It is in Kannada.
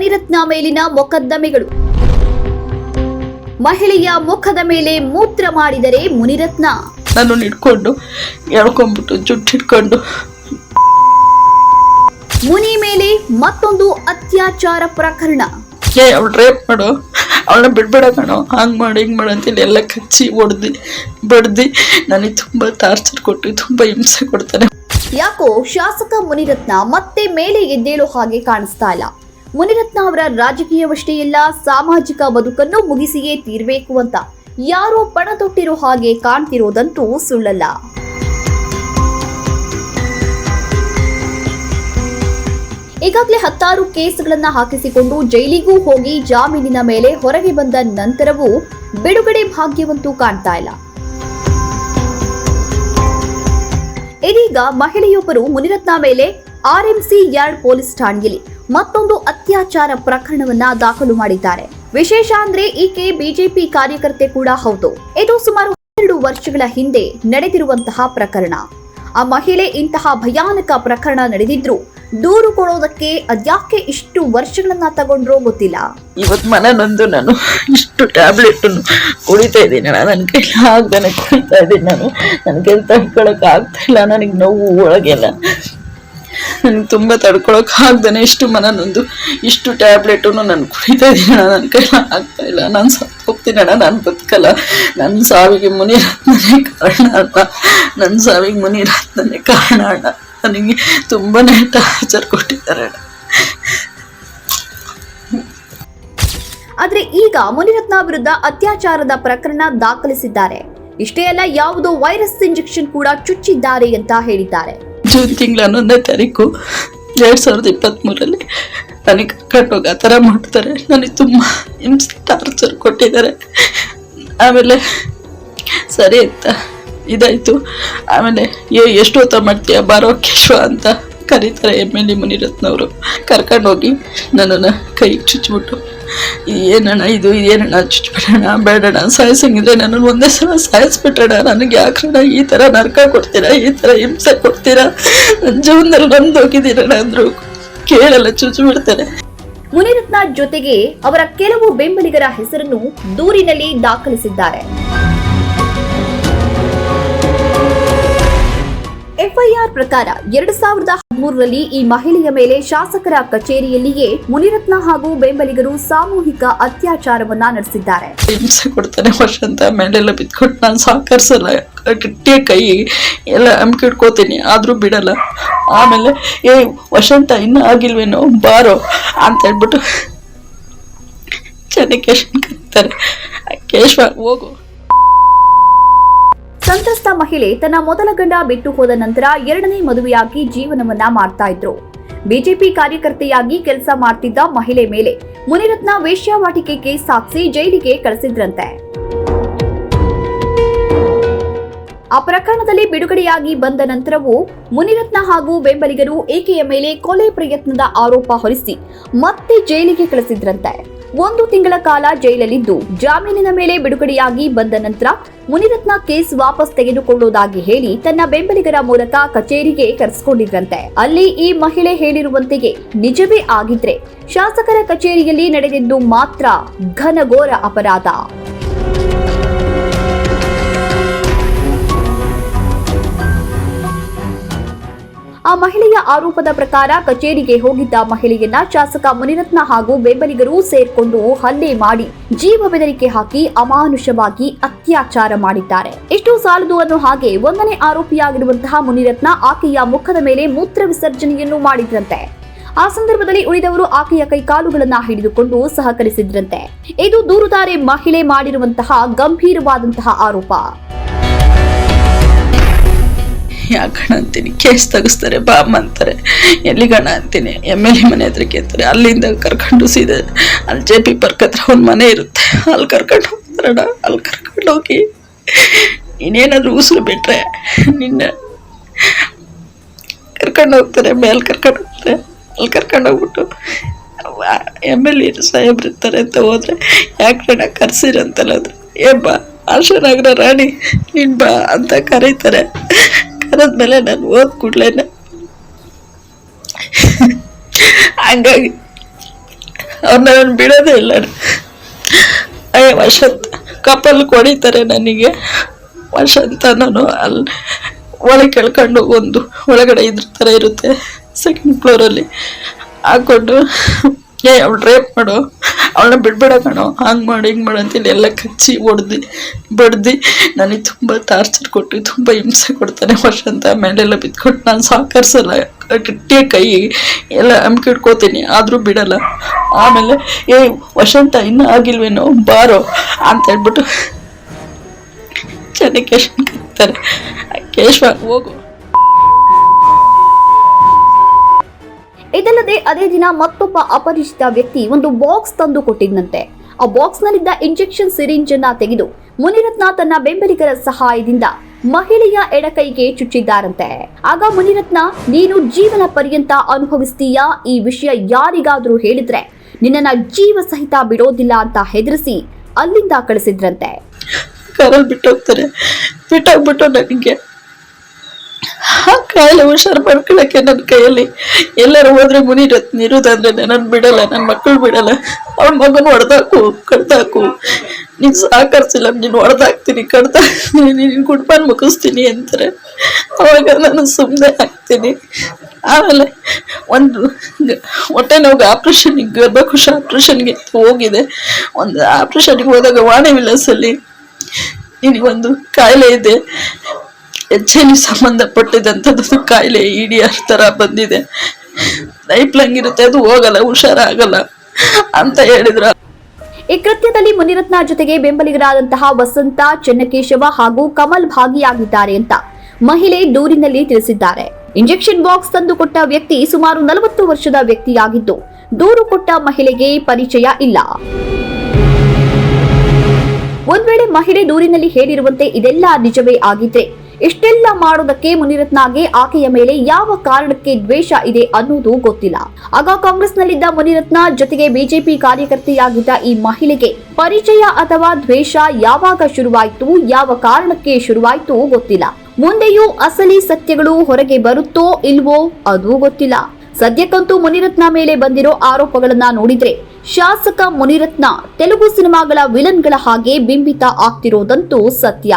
ಮುನಿರತ್ನ ಮೇಲಿನ ಮೊಕದ್ದಮೆಗಳು. ಮಹಿಳೆಯ ಮುಖದ ಮೇಲೆ ಮೂತ್ರ ಮಾಡಿದರೆ ಮುನಿರತ್ನ. ನಾನು ಹಿಡ್ಕೊಂಡು ಎಳ್ಕೊಂಡ್ಬಿಟ್ಟು ಜುಟ್ಟು ಹಿಡ್ಕೊಂಡು. ಮುನಿ ಮೇಲೆ ಮತ್ತೊಂದು ಅತ್ಯಾಚಾರ ಪ್ರಕರಣ. ಏ ಅವಳು ರೇಪ್ ಮಾಡು. ಅವಳನ್ನ ಬಿಡ್ಬೇಡ ಕಣೋ. ಹಂಗೆ ಮಾಡಿ ಹಿಂಗೆ ಮಾಡು ಅಂತೇಳಿ ಎಲ್ಲ ಕಚ್ಚಿ ಹೊಡ್ದು ಬಡ್ದು. ನನಗೆ ತುಂಬ ಟಾರ್ಚರ್ ಕೊಟ್ಟು ತುಂಬ ಹಿಂಸೆ ಕೊಡ್ತಾನೆ. ಯಾಕೋ ಶಾಸಕ ಮುನಿರತ್ನ ಮತ್ತೆ ಮೇಲೆ ಎದ್ದೇಳೋ ಹಾಗೆ ಕಾಣಿಸ್ತಾ ಇಲ್ಲ. ಮುನಿರತ್ನ ಅವರ ರಾಜಕೀಯವಷ್ಟೇ ಇಲ್ಲ, ಸಾಮಾಜಿಕ ಬದುಕನ್ನು ಮುಗಿಸಿಯೇ ತೀರ್ಬೇಕು ಅಂತ. ಯಾರೋ ಪಣ ತೊಟ್ಟಿರೋ ಹಾಗೆ ಕಾಣ್ತಿರೋದಂತೂ ಸುಳ್ಳಲ್ಲ. ಈಗಾಗಲೇ ಹತ್ತಾರು ಕೇಸ್ಗಳನ್ನ ಹಾಕಿಸಿಕೊಂಡು ಜೈಲಿಗೂ ಹೋಗಿ ಜಾಮೀನಿನ ಮೇಲೆ ಹೊರಗೆ ಬಂದ ನಂತರವೂ ಬಿಡುಗಡೆ ಭಾಗ್ಯವಂತೂ ಕಾಣ್ತಾ ಇಲ್ಲ. ಇದೀಗ ಮಹಿಳೆಯೊಬ್ಬರು ಮುನಿರತ್ನ ಮೇಲೆ ಆರ್ಎಂಸಿ ಯಾರ್ಡ್ ಪೊಲೀಸ್ ಠಾಣೆಯಲ್ಲಿ. ಮತ್ತೊಂದು ಅತ್ಯಾಚಾರ ಪ್ರಕರಣವನ್ನ ದಾಖಲು ಮಾಡಿದ್ದಾರೆ. ವಿಶೇಷ ಅಂದ್ರೆ ಈಕೆ ಬಿಜೆಪಿ ಕಾರ್ಯಕರ್ತೆ ಕೂಡ ಹೌದು. ಇದು ಸುಮಾರು ಹನ್ನೆರಡು ವರ್ಷಗಳ ಹಿಂದೆ ನಡೆದಿರುವಂತಹ ಪ್ರಕರಣ. ಆ ಮಹಿಳೆ ಇಂತಹ ಭಯಾನಕ ಪ್ರಕರಣ ನಡೆದಿದ್ರು ದೂರು ಕೊಡೋದಕ್ಕೆ ಅದ್ಯಾಕೆ ಇಷ್ಟು ವರ್ಷಗಳನ್ನ ತಗೊಂಡ್ರೋ ಗೊತ್ತಿಲ್ಲ. ಇವತ್ತು ಮನೆ ನಂದು ನಾನು ಇಷ್ಟು ಟ್ಯಾಬ್ಲೆಟ್ ಕುಡಿತಾ ಇದ್ದೀನಿ. ನನ್ನ ಕೈಲಿ ಆಗ್ದಾನೆ ಕುಡಿತಾ ಇದ್ದೀನಿ ನಾನು. ನನ್ನ ಕೈಲಿ ತಡ್ಕೊಳಕ್ ಆಗ್ತಾ ಇಲ್ಲ. ನನಗೆ ನೋವು ಒಳಗೆಲ್ಲ ನನಗೆ ತುಂಬ ತಡ್ಕೊಳಕ್ ಆಗ್ದಾನೆ ಇಷ್ಟು ಮನ ನೊಂದು. ಇಷ್ಟು ಟ್ಯಾಬ್ಲೆಟು ನಾನು ಕುಡಿತಾ ಇದ್ದೀನಿ ಅಣ್ಣ ನನ್ನ ಕೈಲ ಆಗ್ತಾ ಇಲ್ಲ. ನಾನು ಸತ್ತು ಹೋಗ್ತೀನಿ ಅಣ್ಣ, ನಾನು ಬದುಕಲ್ಲ. ನನ್ನ ಸಾವಿಗೆ ಮುನಿರತ್ನೇ ಕಾರಣ ಅಣ್ಣ. ನನ್ನ ಸಾವಿಗೆ ಮುನಿರಾತ್ನೇ ಕಾರಣ ಅಣ್ಣ. ನನಗೆ ತುಂಬಾನೇ ಟಾರ್ಚರ್ ಕೊಟ್ಟಿದ್ದಾರೆ ಅಣ್ಣ. ಆದ್ರೆ ಈಗ ಮುನಿರತ್ನ ವಿರುದ್ಧ ಅತ್ಯಾಚಾರದ ಪ್ರಕರಣ ದಾಖಲಿಸಿದ್ದಾರೆ. ಇಷ್ಟೇ ಅಲ್ಲ, ಯಾವುದೋ ವೈರಸ್ ಇಂಜೆಕ್ಷನ್ ಕೂಡ ಚುಚ್ಚಿದ್ದಾರೆ ಅಂತ ಹೇಳಿದ್ದಾರೆ. ಜೂನ್ ತಿಂಗಳ ಹನ್ನೊಂದನೇ ತಾರೀಕು ಎರಡು ಸಾವಿರದ ಇಪ್ಪತ್ತ್ಮೂರಲ್ಲಿ ನನಗೆ ಕರ್ಕೊಂಡೋಗಿ ಆ ಥರ ಮಾಡ್ತಾರೆ. ನನಗೆ ತುಂಬ ಹಿಂಸೆ ಟಾರ್ಚರ್ ಕೊಟ್ಟಿದ್ದಾರೆ. ಆಮೇಲೆ ಸರಿ ಅಂತ ಇದಾಯಿತು. ಆಮೇಲೆ ಏ ಎಷ್ಟು ಹೊತ್ತ ಮಾಡ್ತೀಯ? ಬಾರೋ ಕೇಶವ ಅಂತ ಕರೀತಾರೆ ಎಂ ಎಲ್ ಎ ಮುನಿರತ್ನವರು. ಕರ್ಕೊಂಡೋಗಿ ನನ್ನನ್ನು ಕೈ ಚುಚ್ಚಿಬಿಟ್ಟು ಏನಣ್ಣ ಇದು ಏನಣ್ಣ ಚುಚ್ಬಿಡೋಣ ಬೇಡಣ ಸಾಯಿಸಂಗಿದ್ರೆ ನನ್ನನ್ನು ಒಂದೇ ಸಲ ಸಾಯಿಸ್ಬಿಟ್ಟಣ ನನಗೆ ಯಾಕಣ್ಣ ಈ ಥರ ನರ್ಕ ಕೊಡ್ತೀರಾ, ಈ ಥರ ಹಿಂಸೆ ಕೊಡ್ತೀರಾ? ನನ್ನ ಜೀವನದಲ್ಲಿ ಬಂದು ಹೋಗಿದ್ದೀರಣ್ಣ ಅಂದರು ಕೇಳಲ್ಲ, ಚುಚ್ಚಿಬಿಡ್ತಾರೆ. ಮುನಿರತ್ನ ಜೊತೆಗೆ ಅವರ ಕೆಲವು ಬೆಂಬಲಿಗರ ಹೆಸರನ್ನು ದೂರಿನಲ್ಲಿ ದಾಖಲಿಸಿದ್ದಾರೆ. ಎಫ್ಐಆರ್ ಪ್ರಕಾರ ಎರಡ್ ಸಾವಿರದ ಹದಿಮೂರರಲ್ಲಿ ಈ ಮಹಿಳೆಯ ಮೇಲೆ ಶಾಸಕರ ಕಚೇರಿಯಲ್ಲಿಯೇ ಮುನಿರತ್ನ ಹಾಗೂ ಬೆಂಬಲಿಗರು ಸಾಮೂಹಿಕ ಅತ್ಯಾಚಾರವನ್ನ ನಡೆಸಿದ್ದಾರೆ. ಹಿಂಸೆ ಕೊಡ್ತಾನೆ ಮೇಲೆಲ್ಲ ಬಿದ್ಕೊಂಡು ನಾನು ಸಹಕರಿಸಲ್ಲ ಗಟ್ಟಿಯ ಕೈ, ಎಲ್ಲ ಅಮ್ಕಿ ಇಟ್ಕೋತೀನಿ ಆದ್ರೂ ಬಿಡಲ್ಲ. ಆಮೇಲೆ, ಏ, ವಸಂತ, ಇನ್ನೂ ಆಗಿಲ್ವೇನೋ? ಬಾರೋ, ಅಂತ ಹೇಳ್ಬಿಟ್ಟು ಚೆನ್ನಕೇಶನ್ ಕರೀತಾರೆ ಕೇಶವ, ಹೋಗು. ಸಂತ್ರಸ್ತ ಮಹಿಳೆ ತನ್ನ ಮೊದಲ ಗಂಡ ಬಿಟ್ಟು ಹೋದ ನಂತರ ಎರಡನೇ ಮದುವೆಯಾಗಿ ಜೀವನವನ್ನ ಮಾಡ್ತಾ ಇದ್ರು. ಬಿಜೆಪಿ ಕಾರ್ಯಕರ್ತೆಯಾಗಿ ಕೆಲಸ ಮಾಡ್ತಿದ್ದ ಮಹಿಳೆ ಮೇಲೆ ಮುನಿರತ್ನ ವೇಶ್ಯಾವಾಟಿಕೆ ಕೇಸ್ ಸಾಕ್ಷಿ ಜೈಲಿಗೆ ಕಳಿಸಿದ್ರಂತೆ. ಆ ಪ್ರಕರಣದಲ್ಲಿ ಬಿಡುಗಡೆಯಾಗಿ ಬಂದ ನಂತರವೂ ಮುನಿರತ್ನ ಹಾಗೂ ಬೆಂಬಲಿಗರು ಏಕೆಯ ಮೇಲೆ ಕೊಲೆ ಪ್ರಯತ್ನದ ಆರೋಪ ಹೊರಿಸಿ ಮತ್ತೆ ಜೈಲಿಗೆ ಕಳಿಸಿದ್ರಂತೆ. ಒಂದು ತಿಂಗಳ ಕಾಲ ಜೈಲಲ್ಲಿದ್ದು, ಜಾಮೀನಿನ ಮೇಲೆ ಬಿಡುಗಡೆಯಾಗಿ ಬಂದ ನಂತರ ಮುನಿರತ್ನ ಕೇಸ್ ವಾಪಸ್ ತೆಗೆದುಕೊಳ್ಳುವುದಾಗಿ ಹೇಳಿ ತನ್ನ ಬೆಂಬಲಿಗರ ಮೂಲಕ ಕಚೇರಿಗೆ ಕರೆಸಿಕೊಂಡಿದ್ರಂತೆ. ಅಲ್ಲಿ ಈ ಮಹಿಳೆ ಹೇಳಿರುವಂತೆಯೇ ನಿಜವೇ ಆಗಿದ್ರೆ ಶಾಸಕರ ಕಚೇರಿಯಲ್ಲಿ ನಡೆದಿದ್ದು ಮಾತ್ರ ಘನಘೋರ ಅಪರಾಧ. ಆ ಮಹಿಳೆಯ ಆರೋಪದ ಪ್ರಕಾರ ಕಚೇರಿಗೆ ಹೋಗಿದ್ದ ಮಹಿಳೆಯನ್ನ ಶಾಸಕ ಮುನಿರತ್ನ ಹಾಗೂ ಬೆಂಬಲಿಗರು ಸೇರ್ಕೊಂಡು ಹಲ್ಲೆ ಮಾಡಿ ಜೀವ ಬೆದರಿಕೆ ಹಾಕಿ ಅಮಾನುಷವಾಗಿ ಅತ್ಯಾಚಾರ ಮಾಡಿದ್ದಾರೆ. ಇಷ್ಟು ಸಾಲದು ಅನ್ನು ಹಾಗೆ ಒಂದನೇ ಆರೋಪಿಯಾಗಿರುವಂತಹ ಮುನಿರತ್ನ ಆಕೆಯ ಮುಖದ ಮೇಲೆ ಮೂತ್ರ ವಿಸರ್ಜನೆಯನ್ನು ಮಾಡಿದ್ರಂತೆ. ಆ ಸಂದರ್ಭದಲ್ಲಿ ಉಳಿದವರು ಆಕೆಯ ಕೈಕಾಲುಗಳನ್ನ ಹಿಡಿದುಕೊಂಡು ಸಹಕರಿಸಿದ್ರಂತೆ. ಇದು ದೂರುದಾರೆ ಮಹಿಳೆ ಮಾಡಿರುವಂತಹ ಗಂಭೀರವಾದಂತಹ ಆರೋಪ. ಯಾಕಣ ಅಂತೀನಿ. ಕೇಸ್ ತೆಗಿಸ್ತಾರೆ ಬಾಮ್ ಅಂತಾರೆ. ಎಲ್ಲಿಗಣ ಅಂತೀನಿ. ಎಂ ಎಲ್ ಎ ಮನೆ ಹತ್ರ ಅಂತಾರೆ. ಅಲ್ಲಿಂದ ಕರ್ಕೊಂಡು ಸೀದಾ ಅಲ್ಲಿ ಜೆ ಪಿ ಪಾರ್ಕ್ ಹತ್ರ ಒಂದು ಮನೆ ಇರುತ್ತೆ. ಅಲ್ಲಿ ಕರ್ಕೊಂಡು ಹೋಗ್ತಾರಣ. ಅಲ್ಲಿ ಕರ್ಕೊಂಡು ಹೋಗಿ ಇನ್ನೇನಾದ್ರೂ ಉಸಿರು ಬಿಟ್ಟರೆ ನಿನ್ನ ಕರ್ಕೊಂಡು ಹೋಗ್ತಾರೆ, ಮೇಲೆ ಕರ್ಕೊಂಡು ಹೋಗ್ತಾರೆ. ಅಲ್ಲಿ ಕರ್ಕೊಂಡು ಹೋಗ್ಬಿಟ್ಟು ಎಂ ಎಲ್ ಎ ಸಾಹೇಬ್ರು ಇರ್ತಾರೆ ಅಂತ ಹೋದ್ರೆ ಯಾಕಣ್ಣ ಕರ್ಸಿರಂತಲ್ಲ? ಅದು ಏ ಬಾ, ಆಶಾನಗರ ರಾಣಿ, ನೀನು ಬಾ ಅಂತ ಕರೀತಾರೆ. ಕರೆದ್ಮೇಲೆ ನಾನು ಓದ್ ಕೂಡ್ಲೇನೆ. ಹಂಗಾಗಿ ಅವ್ರನ್ನ ನಾನು ಬಿಡೋದೇ ಇಲ್ಲ. ಅಯ್ಯ ವಶತ್ ಕಪಲ್ ಕೊಡಿತಾರೆ ನನಗೆ. ವಶಂತ ನಾನು ಅಲ್ಲಿ ಒಳಗೆ ಕೇಳ್ಕೊಂಡು ಒಂದು ಒಳಗಡೆ ಇದ್ರ ಥರ ಇರುತ್ತೆ ಸೆಕೆಂಡ್ ಫ್ಲೋರಲ್ಲಿ ಹಾಕ್ಕೊಂಡು ಏ, ಅವ್ಳು ರೇಪ್ ಮಾಡು. ಅವಳನ್ನ ಬಿಡ್ಬೇಡ ಕಣೋ. ಹಂಗೆ ಮಾಡಿ, ಹಿಂಗೆ ಮಾಡು ಅಂತೇಳಿ ಎಲ್ಲ ಕಚ್ಚಿ ಹೊಡೆದು ಬಡ್ದು ನನಗೆ ತುಂಬ ಟಾರ್ಚರ್ ಕೊಟ್ಟು, ತುಂಬ ಹಿಂಸೆ ಕೊಡ್ತಾನೆ ವಸಂತ. ಮೇಲೆಲ್ಲ ಬಿದ್ಕೊಂಡು ನಾನು ಸಾಕರ್ಸಲ್ಲ. ಗಟ್ಟಿಯ ಕೈ ಎಲ್ಲ ಅಮ್ಕಿ ಇಟ್ಕೋತೀನಿ ಆದರೂ ಬಿಡಲ್ಲ. ಆಮೇಲೆ, ಏ, ವಸಂತ, ಇನ್ನೂ ಆಗಿಲ್ವೇನೋ, ಬಾರೋ ಅಂತ ಹೇಳ್ಬಿಟ್ಟು ಚೆನ್ನಾಗಿ ಕೇಶವನ್ ಕರೀತಾರೆ. ಕೇಶವ, ಹೋಗು. ಇದಲ್ಲದೆ ಅದೇ ದಿನ ಮತ್ತೊಬ್ಬ ಅಪರಿಚಿತ ವ್ಯಕ್ತಿ ಒಂದು ಬಾಕ್ಸ್ ತಂದು ಕೊಟ್ಟಿದ್ದಂತೆ ಆ ಬಾಕ್ಸ್ ನಲ್ಲಿದ್ದ ಇಂಜೆಕ್ಷನ್ ಸಿರಿಂಜ್ ಅನ್ನ ತೆಗೆದು ಮುನಿರತ್ನ ತನ್ನ ಬೆಂಬಲಿಗರ ಸಹಾಯದಿಂದ ಮಹಿಳೆಯ ಎಡಕೈಗೆ ಚುಚ್ಚಿದ್ದಾರಂತೆ. ಆಗ ಮುನಿರತ್ನ, ನೀನು ಜೀವನ ಪರ್ಯಂತ ಅನುಭವಿಸ್ತೀಯಾ? ಈ ವಿಷಯ ಯಾರಿಗಾದ್ರೂ ಹೇಳಿದ್ರೆ ನಿನ್ನ ಜೀವ ಸಹಿತ ಬಿಡೋದಿಲ್ಲ ಅಂತ ಹೆದರಿಸಿ ಅಲ್ಲಿಂದ ಕಳಿಸಿದ್ರಂತೆ. ಬಿಟ್ಟೋಗ್ತಾರೆ. ಬಿಟ್ಟೋಗ್ಬಿಟ್ಟು ನನಗೆ ಆ ಕಾಯಿಲೆ ಹುಷಾರು ಮಾಡ್ಕೊಳಕ್ಕೆ ನನ್ನ ಕೈಯಲ್ಲಿ. ಎಲ್ಲರೂ ಹೋದ್ರೆ ಮುನಿ ಇರೋದಂದ್ರೆ ನನ್ನ ಬಿಡಲ್ಲ ನನ್ನ ಮಕ್ಕಳು ಬಿಡಲ್ಲ. ಅವಳ ಮಗನ ಹೊಡೆದಾಕು, ಕಡ್ದಾಕು. ನೀನು ಸಾಕರ್ಸಿಲ್ಲ, ನೀನು ಹೊಡೆದಾಕ್ತೀನಿ, ಕಡ್ದಾಕ್ತೀನಿ, ನಿನ್ ಕುಟುಂಬ ಮುಗಿಸ್ತೀನಿ ಅಂತಾರೆ. ಅವಾಗ ನಾನು ಸುಮ್ಮನೆ ಹಾಕ್ತೀನಿ ಆಮೇಲೆ ಒಂದು ಹೊಟ್ಟೆ ನೋವು ಆಪ್ರೇಷನ್, ಗರ್ಭಕೋಶ ಆಪ್ರೇಷನ್ಗೆ ಹೋಗಿದೆ. ಒಂದು ಆಪ್ರೇಷನ್ಗೆ ಹೋದಾಗ ವಾಣಿ ವಿಲಾಸಲ್ಲಿ ನಿನಗೊಂದು ಕಾಯಿಲೆ ಇದೆ. ಐ ಸಂಬಂಧಪಟ್ಟಿದಂಥದ್ದು ಕಾಯಿಲೆ, ಇಡಿ ಥರ ಬಂದಿದೆ. ಲೈಫ್ ಇರುತ್ತೆ, ಅದು ಹೋಗಲ್ಲ, ಹುಷಾರಾಗಲ್ಲ ಅಂತ ಹೇಳಿದ್ರು. ಈ ಕೃತ್ಯದಲ್ಲಿ ಮುನಿರತ್ನ ಜೊತೆಗೆ ಬೆಂಬಲಿಗರಾದಂತಹ ವಸಂತ, ಚೆನ್ನಕೇಶವ ಹಾಗೂ ಕಮಲ್ ಭಾಗಿಯಾಗಿದ್ದಾರೆ ಅಂತ ಮಹಿಳೆ ದೂರಿನಲ್ಲಿ ತಿಳಿಸಿದ್ದಾರೆ. ಇಂಜೆಕ್ಷನ್ ಬಾಕ್ಸ್ ತಂದು ಕೊಟ್ಟ ವ್ಯಕ್ತಿ ಸುಮಾರು ನಲವತ್ತು ವರ್ಷದ ವ್ಯಕ್ತಿಯಾಗಿದ್ದು, ದೂರು ಕೊಟ್ಟ ಮಹಿಳೆಗೆ ಪರಿಚಯ ಇಲ್ಲ. ಒಂದ್ ಮಹಿಳೆ ದೂರಿನಲ್ಲಿ ಹೇಳಿರುವಂತೆ ಇದೆಲ್ಲ ನಿಜವೇ ಆಗಿದ್ರೆ ಇಷ್ಟೆಲ್ಲ ಮಾಡೋದಕ್ಕೆ ಮುನಿರತ್ನಗೆ ಆಕೆಯ ಮೇಲೆ ಯಾವ ಕಾರಣಕ್ಕೆ ದ್ವೇಷ ಇದೆ ಅನ್ನೋದು ಗೊತ್ತಿಲ್ಲ. ಆಗ ಕಾಂಗ್ರೆಸ್ನಲ್ಲಿದ್ದ ಮುನಿರತ್ನ ಜೊತೆಗೆ ಬಿಜೆಪಿ ಕಾರ್ಯಕರ್ತೆಯಾಗಿದ್ದ ಈ ಮಹಿಳೆಗೆ ಪರಿಚಯ ಅಥವಾ ದ್ವೇಷ ಯಾವಾಗ ಶುರುವಾಯಿತು, ಯಾವ ಕಾರಣಕ್ಕೆ ಶುರುವಾಯಿತು ಗೊತ್ತಿಲ್ಲ. ಮುಂದೆಯೂ ಅಸಲಿ ಸತ್ಯಗಳು ಹೊರಗೆ ಬರುತ್ತೋ ಇಲ್ವೋ ಅದು ಗೊತ್ತಿಲ್ಲ. ಸದ್ಯಕ್ಕಂತೂ ಮುನಿರತ್ನ ಮೇಲೆ ಬಂದಿರೋ ಆರೋಪಗಳನ್ನ ನೋಡಿದ್ರೆ ಶಾಸಕ ಮುನಿರತ್ನ ತೆಲುಗು ಸಿನಿಮಾಗಳ ವಿಲನ್ಗಳ ಹಾಗೆ ಬಿಂಬಿತ ಆಗ್ತಿರೋದಂತೂ ಸತ್ಯ.